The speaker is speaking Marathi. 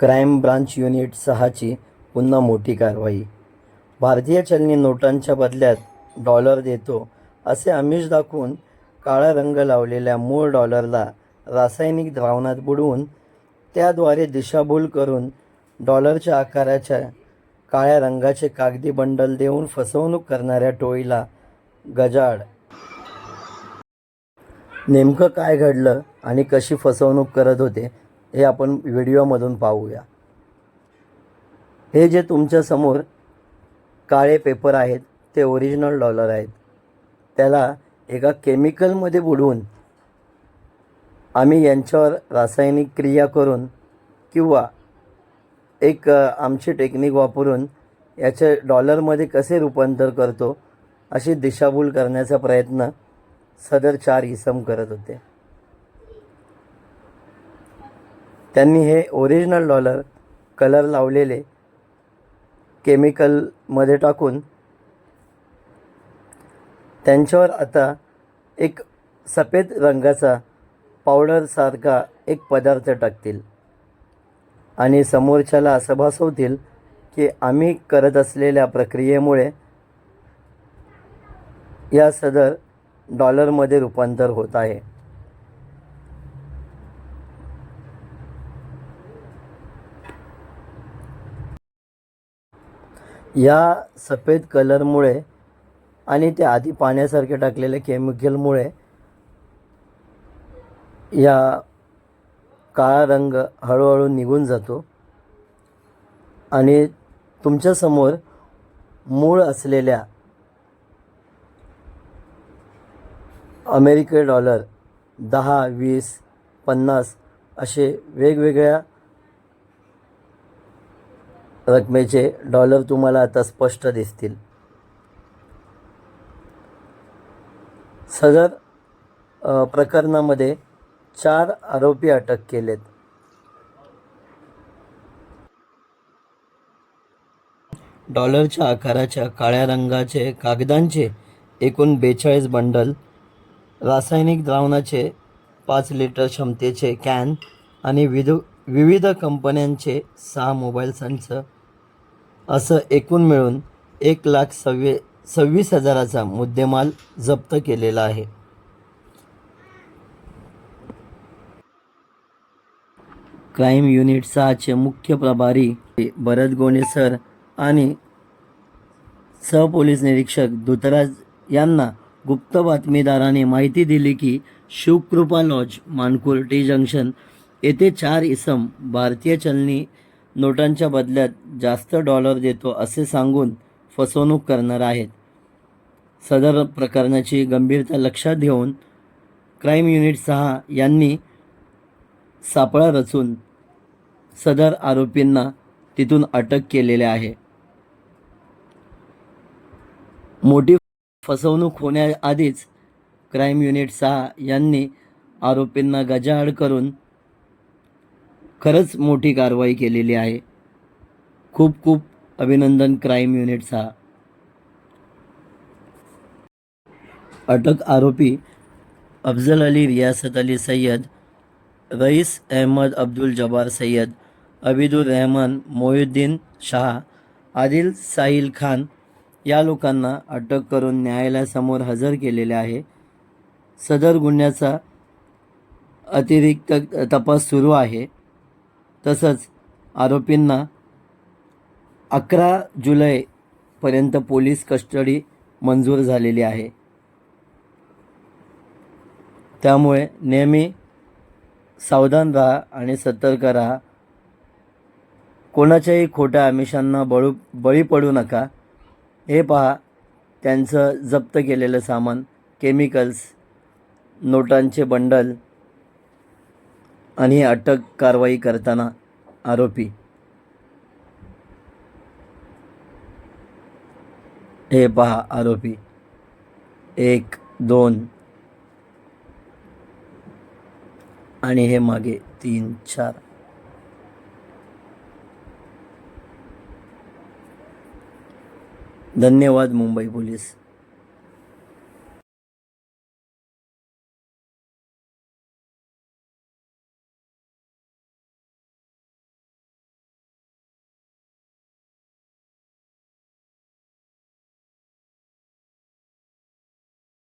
क्राईम ब्रांच युनिट सहाची पुन्हा मोठी कारवाई. भारतीय चलनी नोटांच्या बदल्यात डॉलर देतो असे आमिष दाखवून काळा रंग लावलेल्या मूळ डॉलरला रासायनिक द्रावणात बुडवून त्याद्वारे दिशाभूल करून डॉलरच्या आकाराच्या काळ्या रंगाचे कागदी बंडल देऊन फसवणूक करणाऱ्या टोळीला गजाड नेमकं काय घडलं आणि कशी फसवणूक करत होते हे आपण व्हिडिओमधून पाहूया. हे जे तुमच्यासमोर काळे पेपर आहेत ते ओरिजिनल डॉलर आहेत. त्याला एका केमिकलमध्ये बुडवून आम्ही यांच्यावर रासायनिक क्रिया करून किंवा एक आमची टेक्निक वापरून याचे डॉलरमध्ये कसे रूपांतर करतो अशी दिशाभूल करण्याचा प्रयत्न सदर चार इसम करत होते. त्यांनी हे ओरिजिनल डॉलर कलर लावलेले केमिकलमध्ये टाकून त्यांच्यावर आता एक सफेद रंगाचा पावडरसारखा एक पदार्थ टाकतील. आणि समोरच्याला असं भासवतील की आम्ही करत असलेल्या प्रक्रियेमुळे या सदर डॉलरमध्ये रूपांतर होत आहे. या सफेद कलरमुळे आणि ते आधी पाण्यासारखे टाकलेल्या केमिकलमुळे या काळा रंग हळूहळू निघून जातो. आणि तुमच्यासमोर मूळ असलेल्या अमेरिकी डॉलर दहा वीस पन्नास असे वेगवेगळ्या रकमेचे डॉलर तुम्हाला आता स्पष्ट दिसतील. सदर प्रकरणामध्ये चार आरोपी अटक केलेत. डॉलरच्या आकाराच्या काळ्या रंगाचे कागदांचे एकूण बेचाळीस बंडल रासायनिक द्रावणाचे पाच लिटर क्षमतेचे कॅन आणि विध विविध कंपन्यांचे सहा मोबाईल संच असं एकूण मिळून एक लाख सव्वे सव्वीस हजाराचा मुद्देमाल जप्त केलेला आहे. क्राईम युनिट सहाचे मुख्य प्रभारी भरत गोणे सर आणि सहपोलीस निरीक्षक धुतराज यांना गुप्त बातमीदाराने माहिती दिली की शिवकृपा लॉज मानकुर्टी जंक्शन येथे चार इसम भारतीय चलनी नोटांच्या बदल्यात जास्त डॉलर देतो असे सांगून फसवणूक करणार आहेत. सदर प्रकरणाची गंभीरता लक्षात घेऊन क्राईम युनिट सहा यांनी सापळा रचून सदर आरोपींना तिथून अटक केलेले आहे. मोठी फसवणूक होण्याआधीच क्राईम युनिट सहा यांनी आरोपींना गजाआड करून खरंच मोठी कारवाई केलेली आहे. खूप खूप अभिनंदन क्राईम युनिटचा. अटक आरोपी अफजल अली रियासत अली सय्यद रईस अहमद अब्दुल जबार सय्यद अबिदुर रहमान मोहिद्दीन शाह आदिल साहिल खान या लोकांना अटक करून न्यायालयासमोर हजर केलेले आहे. सदर गुन्ह्याचा अतिरिक्त तपास सुरू आहे. तसंच आरोपींना अकरा जुलैपर्यंत पोलीस कस्टडी मंजूर झालेली आहे. त्यामुळे नेहमी सावधान राहा आणि सतर्क राहा. कोणाच्याही खोट्या आमिषांना बळू बळी पडू नका. हे पहा त्यांचं जप्त केलेलं सामान केमिकल्स नोटांचे बंडल आणि अटक कारवाई करताना आरोपी. हे पहा आरोपी. एक दोन आणि हे मागे तीन चार. धन्यवाद मुंबई पोलीस.